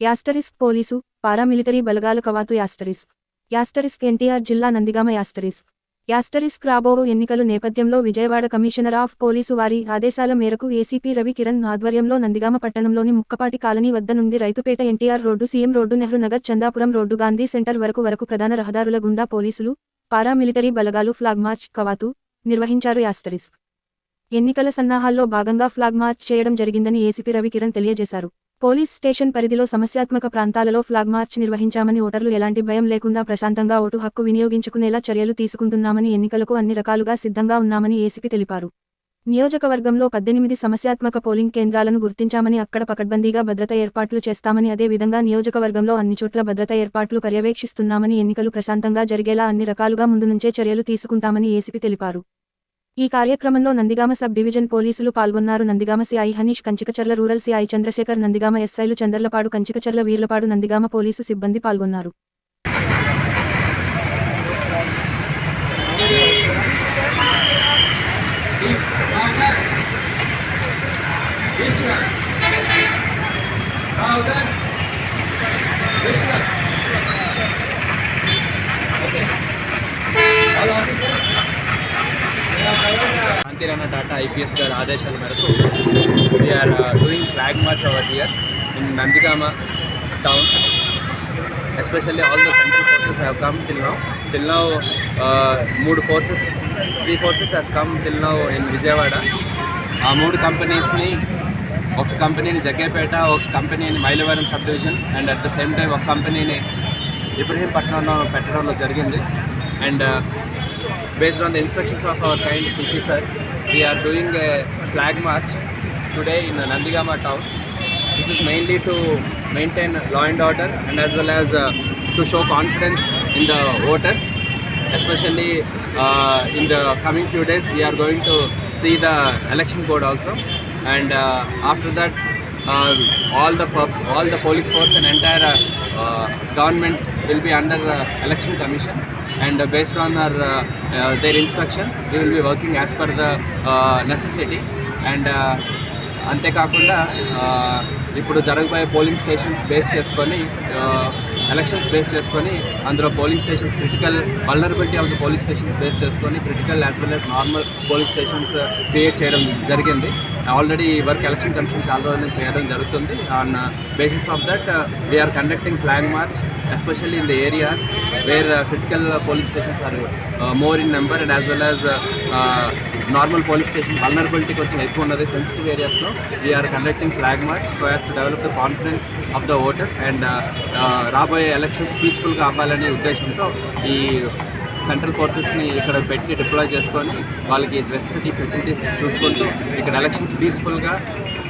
Asterisk police paramilitary బలగాల కవాతు asterisk. Asterisk NTR జిల్లా నందిగామ యాస్టరిస్క్. యాస్టరిస్క్ రాబో ఎన్నికలు నేపథ్యంలో విజయవాడ కమిషనర్ ఆఫ్ పోలీసు వారి ఆదేశాల మేరకు ఏసీపీ రవి కిరణ్ ఆధ్వర్యంలో నందిగామ పట్టణంలోని ముక్కపాటి కాలనీ వద్ద నుండి Raitupeta NTR road CM road Nehru Nagar Chandapuram road Gandhi centre వరకు వరకు ప్రధాన రహదారుల గుండా పోలీసులు పారామిలిటరీ బలగాలు ఫ్లాగ్ మార్చ్ కవాతు నిర్వహించారు యాస్టరిస్క్. ఎన్నికల సన్నాహాల్లో భాగంగా ఫ్లాగ్ మార్చ్ చేయడం జరిగిందని ఏసీపీ రవికిరణ్ తెలియజేశారు. పోలీస్ స్టేషన్ పరిధిలో సమస్యాత్మక ప్రాంతాలలో ఫ్లాగ్ మార్చ్ నిర్వహించామని ఓటర్లు ఎలాంటి భయం లేకుండా ప్రశాంతంగా ఓటు హక్కు వినియోగించుకునేలా చర్యలు తీసుకుంటున్నామని ఎన్నికలకు అన్ని రకాలుగా సిద్ధంగా ఉన్నామని ఏసీపీ తెలిపారు. నియోజకవర్గంలో పద్దెనిమిది సమస్యాత్మక పోలింగ్ కేంద్రాలను గుర్తించామని అక్కడ పకడ్బందీగా భద్రత ఏర్పాట్లు చేస్తామని అదే విధంగా నియోజకవర్గంలో అన్ని చోట్ల భద్రత ఏర్పాట్లు పర్యవేక్షిస్తున్నామని ఎన్నికలు ప్రశాంతంగా జరిగేలా అన్ని రకాలుగా ముందు నుంచే చర్యలు తీసుకుంటామని ఏసీపీ తెలిపారు. ఈ కార్యక్రమంలో నందిగామ సబ్ డివిజన్ పోలీసులు పాల్గొన్నారు. Nandigama CI Hanish Kanchikacherla rural CI Chandrasekhar Nandigama ఎస్ఐలు చందర్లపాడు కంచికచర్ల వీర్లపాడు నందిగామ పోలీసు సిబ్బంది పాల్గొన్నారు. కిరాణా టాటా ఐపీఎస్ గారి ఆదేశాల మేరకు we are doing flag march our year in Nandigama town especially all the central forces have come till now till now మూడు forces three forces has come till now in Vijayawada ఆ మూడు కంపెనీస్ని ఒక కంపెనీని జగ్గేపేట ఒక కంపెనీని Mylavaram sub division and at the same time ఒక కంపెనీని ఇబ్రహీంపట్నంలో పెట్టడంలో జరిగింది. And based on the inspections of our kind city sir we are doing a flag march today in Nandigama town. This is mainly to maintain law and order and as well as uh, to show confidence in the voters. Especially uh, in the coming few days, we are going to see the election code also, and uh, after that, uh, all the all the police force and entire uh, uh, government will be under uh, election commission and uh, based on our uh, uh, their instructions we will be working as per the uh, necessity. And uh, అంతేకాకుండా uh, ఇప్పుడు జరగబోయే polling stations base చేసుకొని uh, elections base చేసుకొని అందులో polling stations critical vulnerability of the polling stations base చేసుకొని critical as well as normal polling stations create చేయడం జరిగింది. Already work election commission చాలా రోజుల నుంచి చేయడం జరుగుతుంది. On basis of that we are conducting flag march especially in the areas where critical polling stations are more in number and as well as normal police station vulnerability కొంచెం ఎక్కువ ఉన్నది. Sensitive ఏరియాస్లో we are conducting flag march so as to develop the confidence of the voters and రాబోయే elections పీస్ఫుల్గా అవ్వాలనే ఉద్దేశంతో ఈ central ఫోర్సెస్ని ఇక్కడ పెట్టి డిప్లాయ్ చేసుకొని వాళ్ళకి ఫెసిలిటీ ఫెసిలిటీస్ చూసుకుంటూ ఇక్కడ ఎలక్షన్స్ పీస్ఫుల్గా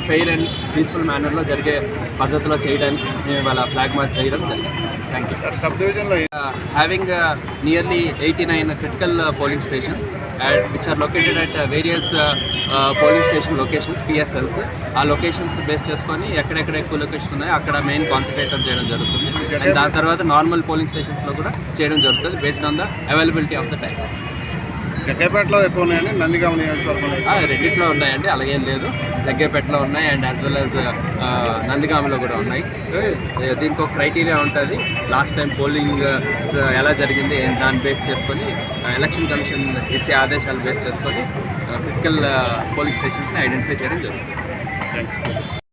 ఫెయిర్ అండ్ పీస్ఫుల్ మేనర్లో జరిగే పద్ధతిలో చేయడానికి మేము వాళ్ళ ఫ్లాగ్ మార్చ్ చేయడం జరిగింది. థ్యాంక్ యూ సబ్ డివిజన్లో having nearly 89 critical uh, polling stations at, which are located at uh, various uh, uh, polling station locations PSLs ఆ లొకేషన్స్ బేస్ చేసుకొని ఎక్కడెక్కడ ఎక్కువ లొకేషన్స్ ఉన్నాయో అక్కడ మెయిన్ కాన్సన్ట్రేషన్ చేయడం జరుగుతుంది. అండ్ దాని తర్వాత నార్మల్ పోలింగ్ స్టేషన్స్లో కూడా చేయడం జరుగుతుంది based on the availability of the time జగ్గేపేటలో ఎక్కువ ఉన్నాయండి నందిగామ నియోజకవర్గంలో రెండిట్లో ఉన్నాయండి అలాగేం లేదు. జగ్గేపేటలో ఉన్నాయి అండ్ యాజ్ వెల్ యాజ్ నందిగామలో కూడా ఉన్నాయి. దీనికి ఒక క్రైటీరియా ఉంటుంది. లాస్ట్ టైం పోలింగ్ ఎలా జరిగింది దాన్ని బేస్ చేసుకొని ఎలక్షన్ కమిషన్ ఇచ్చే ఆదేశాలు బేస్ చేసుకొని క్రిటికల్ పోలింగ్ స్టేషన్స్ని ఐడెంటిఫై చేయడం జరుగుతుంది. Thank you